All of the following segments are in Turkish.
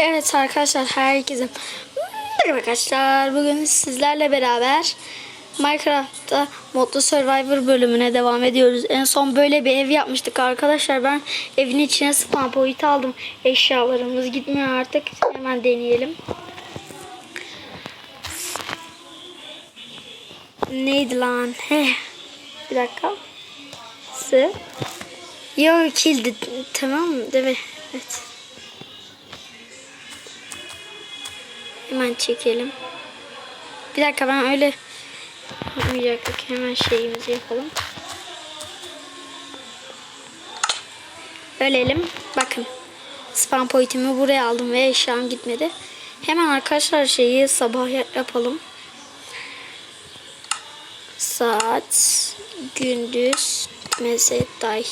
Evet arkadaşlar herkese merhaba arkadaşlar. Bugün sizlerle beraber Minecraft'ta Modlu Survivor bölümüne devam ediyoruz. En son böyle bir ev yapmıştık arkadaşlar. Ben evin içine spawn point aldım. Eşyalarımız gitmiyor artık. Hemen deneyelim. Neydi lan? Heh. Bir dakika. S. Yo kildi. Tamam mı? Değil mi? Evet. Hemen çekelim. Bir dakika ben öyle yapmayacaktık. Hemen şeyimizi yapalım. Ölelim. Bakın. Spam pointimi buraya aldım ve eşyam gitmedi. Hemen arkadaşlar şeyi sabah ya- yapalım. Saat gündüz mesetay.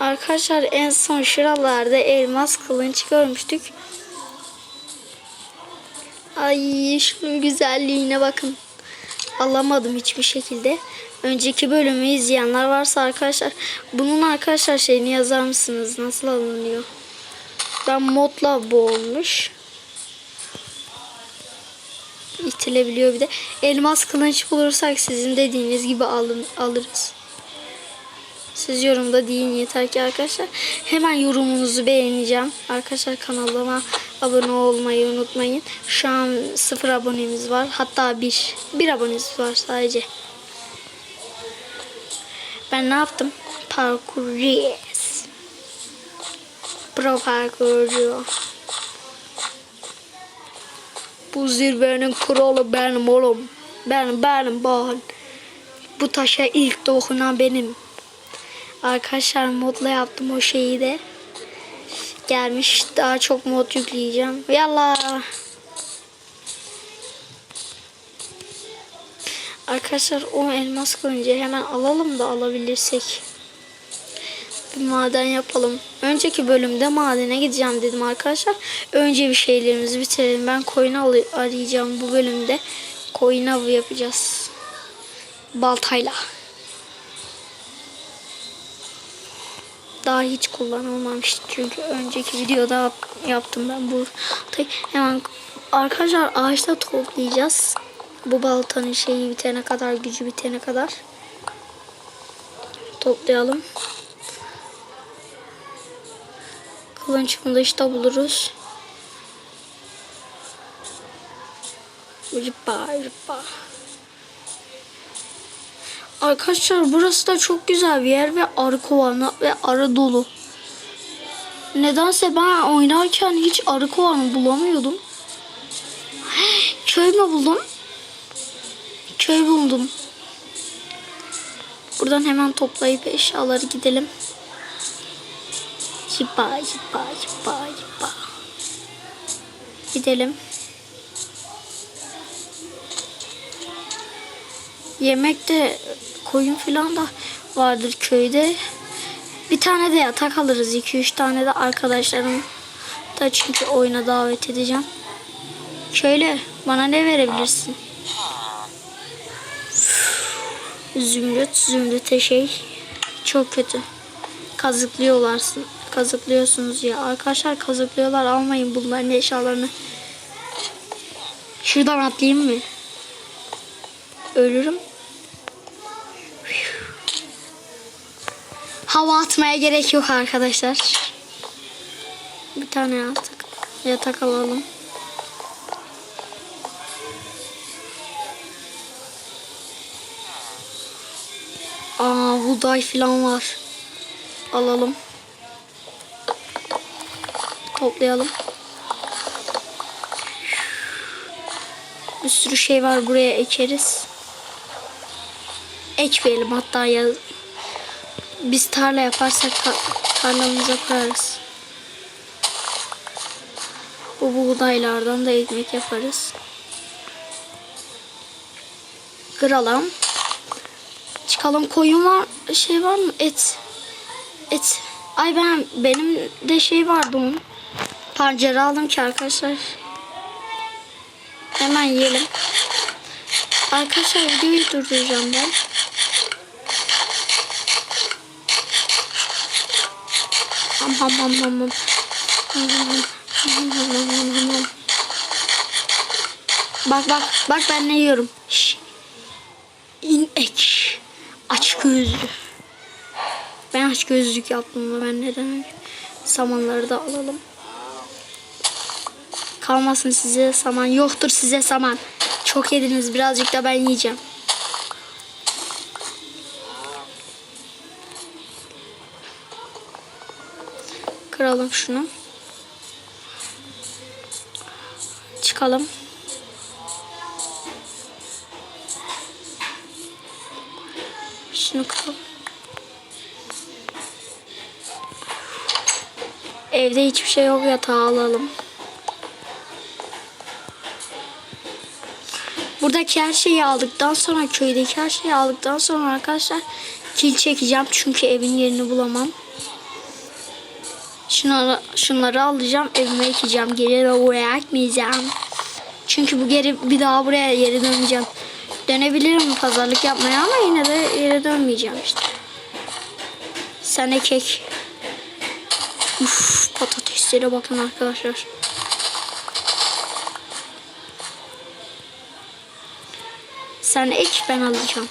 Arkadaşlar en son şuralarda elmas kılınç görmüştük. Ay şunun güzelliğine bakın. Alamadım hiçbir şekilde. Önceki bölümü izleyenler varsa arkadaşlar bunun arkadaşlar şeyini yazar mısınız? Nasıl alınıyor? Ben modla bu olmuş. İtilebiliyor bir de. Elmas kılıç bulursak sizin dediğiniz gibi alın, alırız. Siz yorumda deyin yeter ki arkadaşlar. Hemen yorumunuzu beğeneceğim. Arkadaşlar kanalıma abone olmayı unutmayın. Şu an sıfır abonemiz var. Hatta bir. Bir abonemiz var sadece. Ben ne yaptım? Parkur yes. Pro parkurcu. Bu zirvenin kralı benim oğlum. Benim benim ben. Bu taşa ilk dokunan benim. Arkadaşlar modla yaptım o şeyi de. Gelmiş daha çok mod yükleyeceğim. Yallah. Arkadaşlar o elmas kılıncı hemen alalım da alabilirsek. Bir maden yapalım. Önceki bölümde madene gideceğim dedim arkadaşlar. Önce bir şeylerimizi bitirelim. Ben alı- arayacağım bu bölümde. Koyun avı yapacağız. Baltayla. Daha hiç kullanılmamıştı çünkü önceki videoda yap- yaptım ben bu. Hemen arkadaşlar ağaçta toplayacağız. Bu baltanın şeyi bitene kadar, gücü bitene kadar. Toplayalım. Kılınç mılıçta buluruz. Rıpa rıpa. Arkadaşlar burası da çok güzel bir yer ve arı kovanı ve arı dolu. Nedense ben oynarken hiç arı kovanı bulamıyordum. Köy mü buldum? Köy buldum. Buradan hemen toplayıp eşyaları gidelim. Yipa yipa yipa yipa. Gidelim. Yemekte koyun falan da vardır köyde. Bir tane de yatak alırız. 2-3 tane de arkadaşlarım da çünkü oyuna davet edeceğim. Şöyle bana ne verebilirsin? Zümrüt, zümrüte şey çok kötü. Kazıklıyorlarsın. Kazıklıyorsunuz ya. Arkadaşlar kazıklıyorlar. Almayın bunların eşyalarını. Şuradan atlayayım mı? Ölürüm. Hava atmaya gerek yok arkadaşlar. Bir tane yatak, yatak alalım. Aa buğday falan var. Alalım. Toplayalım. Bir sürü şey var buraya ekeriz. Ekmeyelim hatta ya biz tarla yaparsak ta- tarlamıza kurarız. Bu buğdaylardan da ekmek yaparız. Kıralım. Çıkalım. Koyun var şey var mı? Et. Et. Ay ben benim de şey vardı onun. Pancara aldım ki arkadaşlar. Hemen yiyelim. Arkadaşlar videoyu durduracağım ben Ham ham ham ham. Bak bak bak ben ne yiyorum. Şş. İnek. Aç gözlü. Ben aç gözlük yaptım da ben neden. Samanları da alalım. Kalmasın size saman. Yoktur size saman. Çok yediniz birazcık da ben yiyeceğim. Kıralım şunu. Çıkalım. Şunu kıralım. Evde hiçbir şey yok yatağı alalım. Buradaki her şeyi aldıktan sonra köydeki her şeyi aldıktan sonra arkadaşlar kil çekeceğim çünkü evin yerini bulamam. Şunları, şunları alacağım evime ekeceğim. Geri de buraya ekmeyeceğim. Çünkü bu geri bir daha buraya geri dönmeyeceğim. Dönebilirim pazarlık yapmaya ama yine de geri dönmeyeceğim işte. Sen ekek. Uf, patateslere bakın arkadaşlar. Sen ek ben alacağım.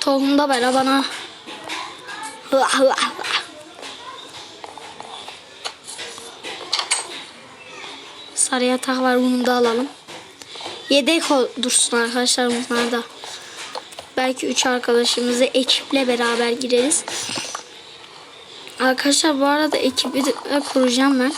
Tohum da ver bana. Sarı yatak var bunu da alalım. Yedek dursun arkadaşlar bunlar da. Belki üç arkadaşımızı ekiple beraber gireriz. Arkadaşlar bu arada ekibi de kuracağım ben.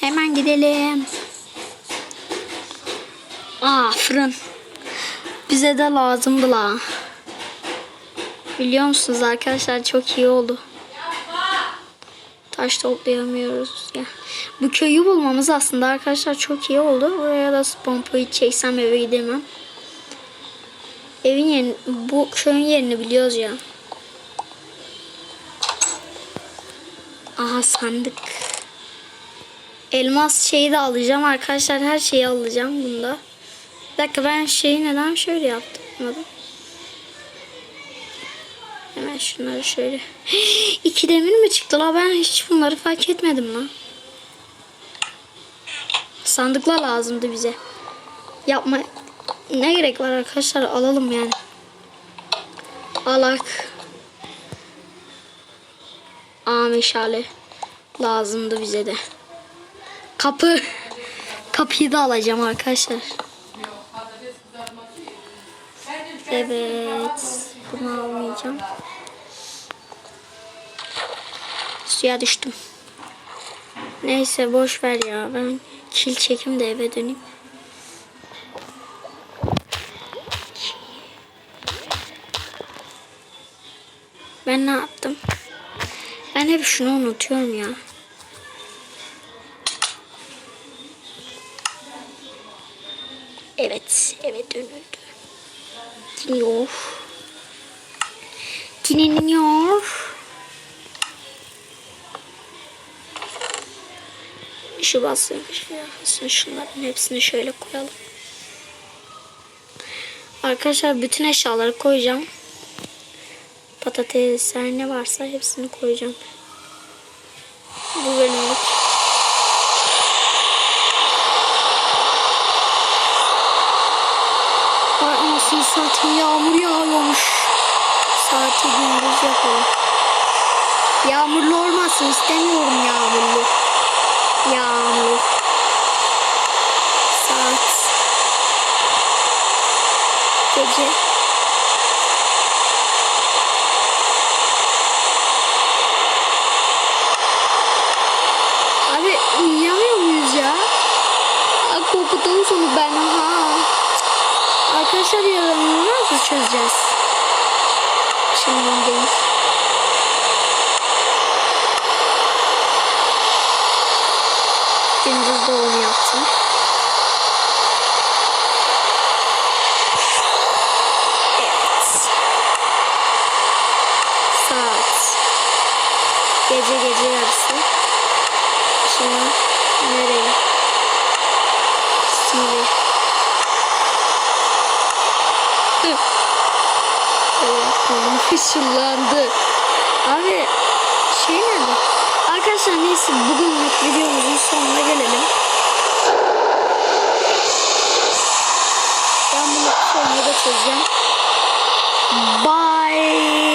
Hemen gidelim. Aa fırın. Bize de lazımdı la. Biliyor musunuz arkadaşlar çok iyi oldu. Taş toplayamıyoruz ya. Bu köyü bulmamız aslında arkadaşlar çok iyi oldu. Buraya da point çeksem eve gidemem. Evin yerini, bu köyün yerini biliyoruz ya. Aha sandık. Elmas şeyi de alacağım arkadaşlar. Her şeyi alacağım bunda. Bir dakika ben şeyi neden şöyle yaptım? Anladım. Hemen şunları şöyle. İki demir mi çıktı la? Ben hiç bunları fark etmedim lan. Sandıklar lazımdı bize. Yapma. Ne gerek var arkadaşlar? Alalım yani. Alak. Aa meşale. Lazımdı bize de. Kapı. Kapıyı da alacağım arkadaşlar. Evet. Bunu almayacağım. Suya düştüm. Neyse boş ver ya. Ben kil çekim de eve döneyim. Ben ne yaptım? Ben hep şunu unutuyorum ya. Evet, evet dönüldü. Dinliyor. Dinleniyor. Şu şu bassın. Şunların hepsini şöyle koyalım. Arkadaşlar bütün eşyaları koyacağım. Patates, her ne varsa hepsini koyacağım. Bu bölümlük. Ay anasını yağmur yağıyormuş. Gündüz yapalım. Yağmurlu olmasın istemiyorum yağmurlu. Yağmur. Saat. Gece. Abi uyuyamıyor muyuz ya? Aa, korkuttun sonu ben ha. Arkadaşlar yarını nasıl çözeceğiz? Şimdi değil. Gündüz doğum yaptım. Evet. Saat. Gece gece yarısı. Şimdi nereye? Şimdi. Evet, kolum fışıllandı. Abi şey nerede? Arkadaşlar neyse bugünlük videomuzun sonuna gelelim. Ben bunu sonuna da çözeceğim. Bye.